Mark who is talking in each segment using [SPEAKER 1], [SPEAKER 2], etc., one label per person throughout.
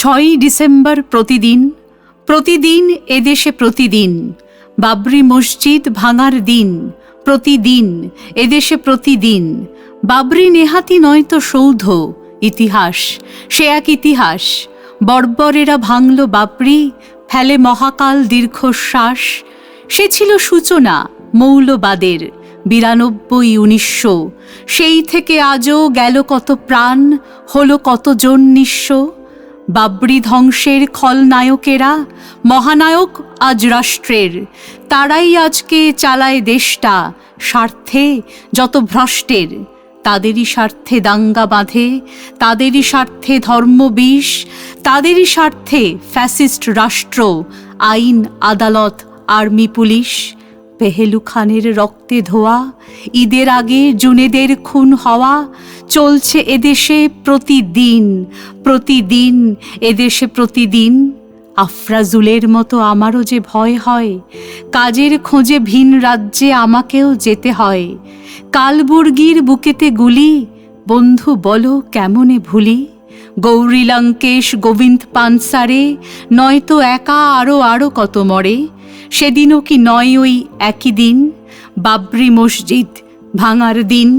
[SPEAKER 1] ছয়ই ডিসেম্বর প্রতিদিন প্রতিদিন এদেশে প্রতিদিন, বাবরি মসজিদ ভাঙার দিন, প্রতিদিন এদেশে প্রতিদিন, বাবরি নেহাতি নয় তো সৌধ, ইতিহাস, সে এক ইতিহাস, বর্বরেরা ভাঙল বাবরি, ফেলে মহাকাল দীর্ঘশ্বাস, সে ছিল সূচনা মৌলবাদের, বিরানব্বই উনিশশো, সেই থেকে আজও গেল কত প্রাণ, হলো কতজন নিঃস্ব। বাবরি ধ্বংসের খলনায়কেরা, মহানায়ক আজ রাষ্ট্রের। তারাই আজকে চালায় দেশটা, স্বার্থে যত ভ্রষ্টের। তাদেরই স্বার্থে দাঙ্গা বাঁধে, তাদেরই স্বার্থে ধর্মবিষ তাদেরই স্বার্থে ফ্যাসিস্ট রাষ্ট্র, আইন, আদালত, আর্মি পুলিশ। পেহেলু খানের রক্তে ধোয়া, ঈদের আগে জুনেদের খুন হওয়া চলছে এদেশে প্রতিদিন প্রতিদিন, এদেশে প্রতিদিন। আফরাজুলের মতো আমারও যে ভয় হয়, কাজের খোঁজে ভিন রাজ্যে আমাকেও যেতে হয়। কালবুর্গির বুকেতে গুলি, বন্ধু বলো কেমনে ভুলি? গৌরী লঙ্কেশ গোবিন্দ পানসারে, নয়তো একা আরও আরও কত মরে? সেদিনও কি নয় ওই একই দিন? বাবরি মসজিদ ভাঙার দিন?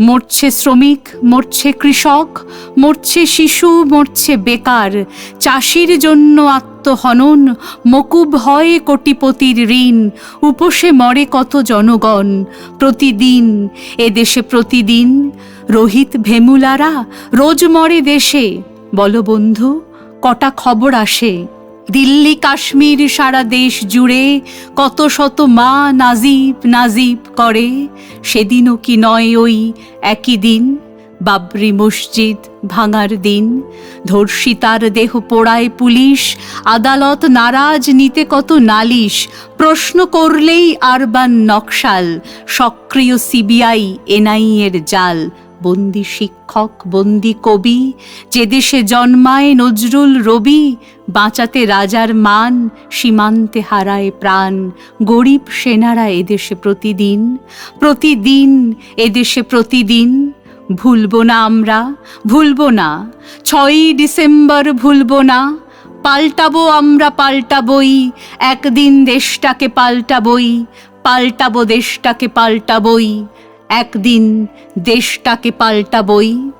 [SPEAKER 1] মরছে শ্রমিক, মরছে কৃষক, মরছে শিশু, মরছে বেকার। চাষির জন্য আত্মহনন, মকুব হয় কোটিপতির ঋণ, উপসে মরে কত জনগণ। প্রতিদিন এদেশে প্রতিদিন, রোহিত ভেমুলারা, রোজ মরে দেশে। বলো বন্ধু, কটা খবর আসে? দিল্লি, কাশ্মীর সারা দেশ জুড়ে কত শত মা নাজিব নাজিব করে, সেদিনও কি নয় ওই একই দিন? বাবরি মসজিদ ভাঙার দিন ধর্ষিতার দেহ পোড়ায় পুলিশ, আদালত নারাজ, নিতে কত নালিশ, প্রশ্ন করলেই আরবান নকশাল, সক্রিয় সিবিআই এনআইএর জাল, বন্দি শিক্ষক, বন্দি কবি, যে দেশে জন্মায় নজরুল রবি বাঁচাতে রাজার মান, সীমান্তে হারায় প্রাণ। গরিব সেনারা এদেশে প্রতিদিন প্রতিদিন এদেশে প্রতিদিন। ভুলব না আমরা, ভুলব না। ছয়ই ডিসেম্বর ভুলব না। পাল্টাবো আমরা পাল্টাবই। একদিন দেশটাকে পাল্টাবই, পাল্টাবো দেশটাকে পাল্টাবই। একদিন দেশটাকে পাল্টাবই।